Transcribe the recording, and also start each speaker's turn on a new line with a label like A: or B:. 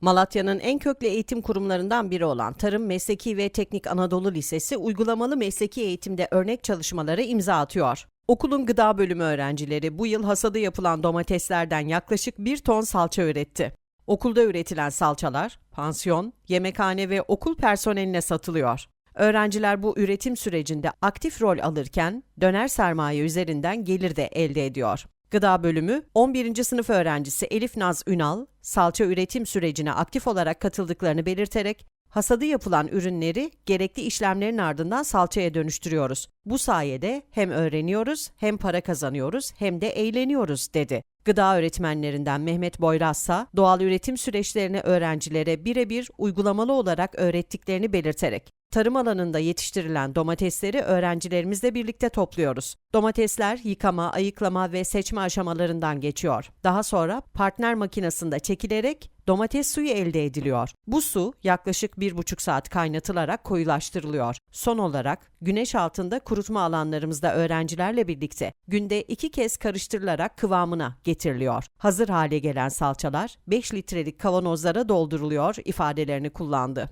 A: Malatya'nın en köklü eğitim kurumlarından biri olan Tarım Mesleki ve Teknik Anadolu Lisesi uygulamalı mesleki eğitimde örnek çalışmaları imza atıyor. Okulun gıda bölümü öğrencileri bu yıl hasadı yapılan domateslerden yaklaşık 1 ton salça üretti. Okulda üretilen salçalar pansiyon, yemekhane ve okul personeline satılıyor. Öğrenciler bu üretim sürecinde aktif rol alırken döner sermaye üzerinden gelir de elde ediyor. Gıda bölümü 11. sınıf öğrencisi Elif Naz Ünal, salça üretim sürecine aktif olarak katıldıklarını belirterek hasadı yapılan ürünleri gerekli işlemlerin ardından salçaya dönüştürüyoruz. Bu sayede hem öğreniyoruz, hem para kazanıyoruz, hem de eğleniyoruz dedi. Gıda öğretmenlerinden Mehmet Boyrazsa, doğal üretim süreçlerini öğrencilere birebir uygulamalı olarak öğrettiklerini belirterek, tarım alanında yetiştirilen domatesleri öğrencilerimizle birlikte topluyoruz. Domatesler yıkama, ayıklama ve seçme aşamalarından geçiyor. Daha sonra partner makinesinde çekilerek domates suyu elde ediliyor. Bu su yaklaşık 1,5 saat kaynatılarak koyulaştırılıyor. Son olarak güneş altında kurutma alanlarımızda öğrencilerle birlikte günde iki kez karıştırılarak kıvamına getiriliyor. Hazır hale gelen salçalar 5 litrelik kavanozlara dolduruluyor ifadelerini kullandı.